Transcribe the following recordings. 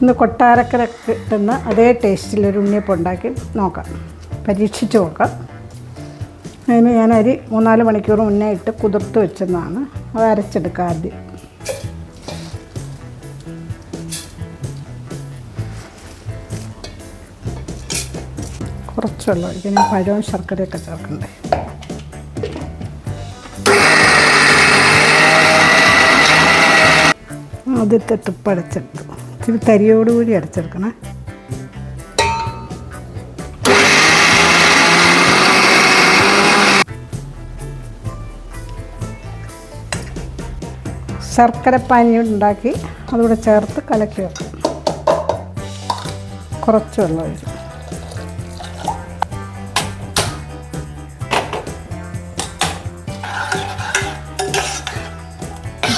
ഇന്ന് കൊട്ടാരക്കര കിട്ടുന്ന അതേ ടേസ്റ്റിലൊരു ഉണ്ണിയപ്പം ഉണ്ടാക്കി നോക്കാം. പരീക്ഷിച്ച് നോക്കാം. അതിന് ഞാൻ അരി മൂന്നാൽ മണിക്കൂർ മുന്നേ ഇട്ട് കുതിർത്ത് വെച്ചതാണ്. അത് അരച്ചെടുക്കുക ആദ്യം. കുറച്ച് വെള്ളം പഴവും ശർക്കരയൊക്കെ ചേർക്കണ്ടേ? ആദ്യത്തെ ട്രിപ്പ് അടച്ചെടുത്തു ഇച്ചിരി തരിയോടുകൂടി അടച്ചെടുക്കണേ ശർക്കര പാനീയം ഉണ്ടാക്കി അതുകൂടെ ചേർത്ത് കലക്കി വെക്കും. കുറച്ച് വെള്ളം ഒഴിച്ചു.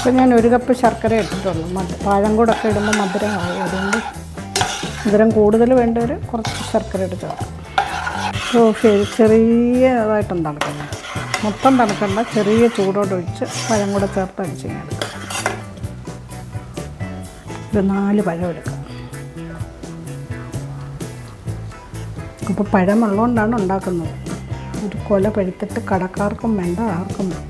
ഇപ്പം ഞാൻ ഒരു കപ്പ് ശർക്കര ഇട്ടിട്ടുള്ളൂ. മധു പഴം കൂടെ ഒക്കെ ഇടുമ്പോൾ മധുരമായി അതുകൊണ്ട് മധുരം കൂടുതൽ വേണ്ടവർ കുറച്ച് ശർക്കര ഇട്ട് ഓ ചെയ്ത് ചെറിയതായിട്ടും തണുക്കണം മൊത്തം തണുക്കണ്ട. ചെറിയ ചൂടോടെ ഒഴിച്ച് പഴം കൂടെ ചേർത്ത് അടിച്ച് ഞാൻ എടുക്കാം. ഒരു നാല് പഴം എടുക്കാം. അപ്പോൾ പഴമുള്ളതുകൊണ്ടാണ് ഉണ്ടാക്കുന്നത്. ഒരു കൊല പഴുത്തിട്ട് കടക്കാർക്കും വേണ്ട ആർക്കും വേണ്ട.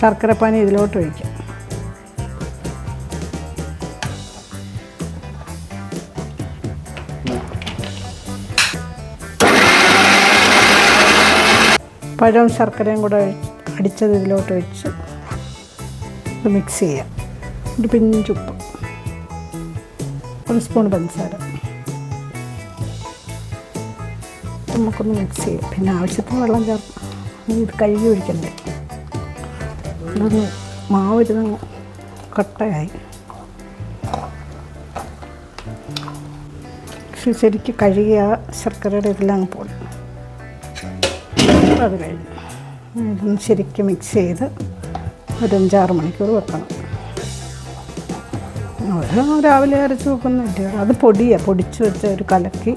ശർക്കരപ്പാനി ഇതിലോട്ട് ഒഴിക്കാം. പഴവും ശർക്കരയും കൂടെ അടിച്ചത് ഇതിലോട്ട് ഒഴിച്ച് ഇത് മിക്സ് ചെയ്യാം. ഒരു പിഞ്ചുപ്പ് ഒരു സ്പൂൺ പഞ്ചസാര. നമുക്കൊന്ന് മിക്സ് ചെയ്യാം. പിന്നെ ആവശ്യത്തിന് വെള്ളം ചേർക്കാം. ഇത് കഴുകി ഒഴിക്കണ്ടേ? ഇതൊന്ന് മാവ് ഇരുന്ന് കട്ടയായി. ശരിക്ക് കഴുകിയ ശർക്കരയുടെ ഇതെല്ലാം അങ്ങ് പോകും അത് കഴിഞ്ഞു. ഇതൊന്ന് ശരിക്കും മിക്സ് ചെയ്ത് ഒരു അഞ്ചാറ് മണിക്കൂർ വെക്കണം. രാവിലെ അരച്ച് വെക്കുന്നില്ല. അത് പൊടിയാണ് പൊടിച്ച് വെച്ച ഒരു കലക്കി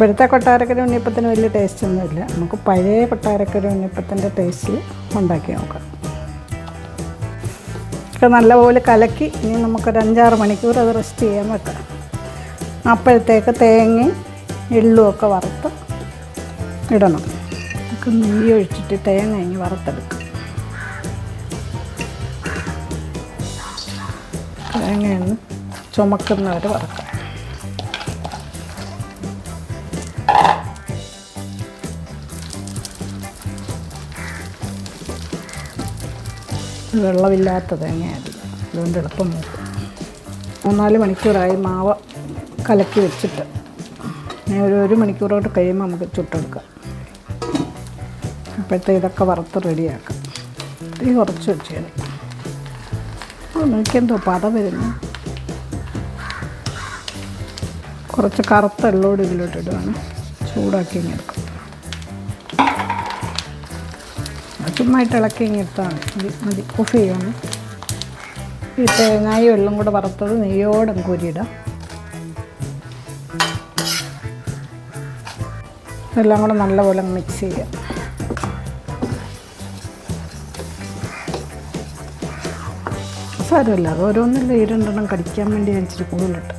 ഇപ്പോഴത്തെ കൊട്ടാരക്കര ഉണ്ണിയപ്പത്തിന് വലിയ ടേസ്റ്റ് ഒന്നുമില്ല നമുക്ക് പഴയ കൊട്ടാരക്കര ഉണ്ണിയപ്പത്തിന്റെ ടേസ്റ്റിൽ ഉണ്ടാക്കി നോക്കാം. ഒക്കെ നല്ലപോലെ കലക്കി ഇനി നമുക്കൊരു അഞ്ചാറ് മണിക്കൂർ അത് റെസ്റ്റ് ചെയ്യാൻ വെക്കാം. അപ്പോഴത്തേക്ക് തേങ്ങയും എള്ളും ഒക്കെ വറുത്ത് ഇടണം. നമുക്ക് നെയ്യ് ഒഴിച്ചിട്ട് തേങ്ങ ഇനി വറുത്തെടുക്കാം. തേങ്ങയൊന്ന് ചുമക്കുന്നവർ വറക്കാം. വെള്ളമില്ലാത്ത തേങ്ങയായിരുന്നു അതുകൊണ്ട് എളുപ്പം നോക്കും. മൂന്നാൽ മണിക്കൂറായി മാവ് കലക്കി വെച്ചിട്ട് ഇനി ഒരു ഒരു മണിക്കൂറോട്ട് കഴിയുമ്പോൾ നമുക്ക് ചുട്ടെടുക്കാം. അപ്പോഴത്തെ ഇതൊക്കെ വറുത്ത് റെഡിയാക്കാം. തീ കുറച്ച് വെച്ചത് എനിക്കെന്തോ പത വരുന്നു. കുറച്ച് കറുത്ത എള്ളോട് ഇതിലോട്ട് ഇടുവാണ്. ചൂടാക്കി ഇങ്ങനെ എടുക്കും. ചുമ്മായിട്ട് ഇളക്കി ഇങ്ങെടുത്താണ് മതി. മതി ഓഫ് ചെയ്യണം. ഈ തേങ്ങായും വെള്ളം കൂടെ വറുത്തത് നെയ്യോടെ കോരിയിടാം. എല്ലാം കൂടെ നല്ലപോലെ മിക്സ് ചെയ്യാം. സാരമില്ല അത് ഓരോന്നില്ല ഈ രണ്ടെണ്ണം കടിക്കാൻ വേണ്ടി ഞാൻ ഇച്ചിരി കൂടുതലിട്ട്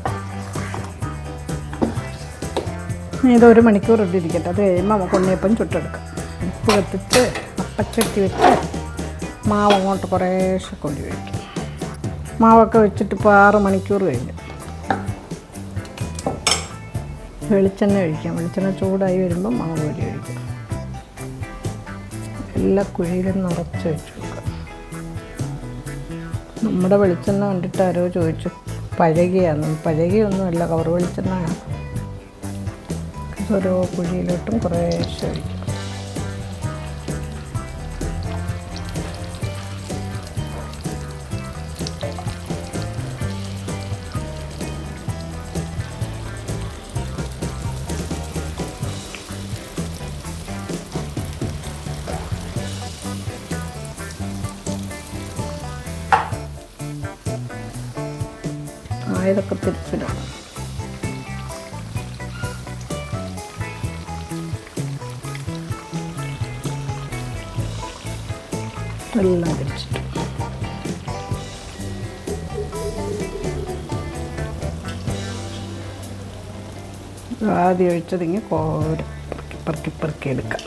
ഇനി ഇത് ഒരു മണിക്കൂർ ഇട്ടിരിക്കട്ടെ. അത് കഴിയുമ്പോൾ നമുക്ക് ഉണ്ണിയപ്പം ചുട്ടെടുക്കാം. ഉപ്പ് കത്തിച്ച് അപ്പച്ചട്ടി വെച്ച് മാവ് അങ്ങോട്ട് കുറേശ്ശെ കൊണ്ടു വയ്ക്കും. മാവൊക്കെ വെച്ചിട്ട് ഇപ്പോൾ ആറ് മണിക്കൂർ കഴിഞ്ഞു. വെളിച്ചെണ്ണ ഒഴിക്കാം. വെളിച്ചെണ്ണ ചൂടായി വരുമ്പോൾ മാവ് പൊടി ഒഴിക്കാം. എല്ലാ കുഴിയിലും നിറച്ച് വെച്ച് കൊടുക്കാം. നമ്മുടെ വെളിച്ചെണ്ണ കണ്ടിട്ട് ആരോ ചോദിച്ചു. പഴകിയാണ് പഴകിയൊന്നുമല്ല കവർ വെളിച്ചെണ്ണയാണ്. ഓരോ കുഴിയിലോട്ടും കുറേശ്ശെ ഒഴിക്കും. ആയതൊക്കെ തിരിച്ചിടാം എല്ലാം തിരിച്ചിട്ടു ആദ്യം ഒഴിച്ചതിങ്ങി കോരം പെറുക്കി പെറുക്കി എടുക്കാം.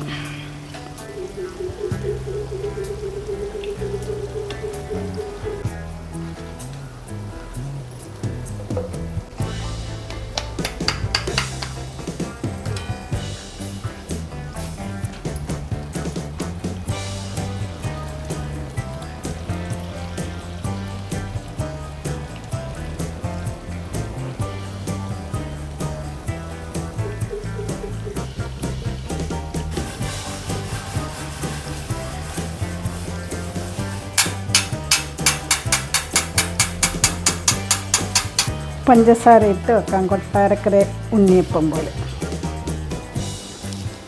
പഞ്ചസാര ഇട്ട് വെക്കാം. കൊട്ടാരക്കര ഉണ്ണിയപ്പം പോലെ.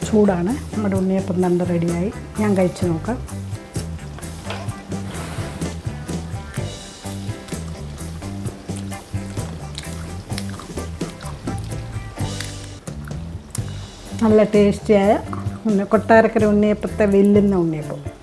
ചൂടാണ്. നമ്മുടെ ഉണ്ണിയപ്പം തണ്ട് റെഡിയായി. ഞാൻ കഴിച്ചു നോക്കാം. നല്ല ടേസ്റ്റിയായ കൊട്ടാരക്കര ഉണ്ണിയപ്പത്തെ വെല്ലുന്ന ഉണ്ണിയപ്പം.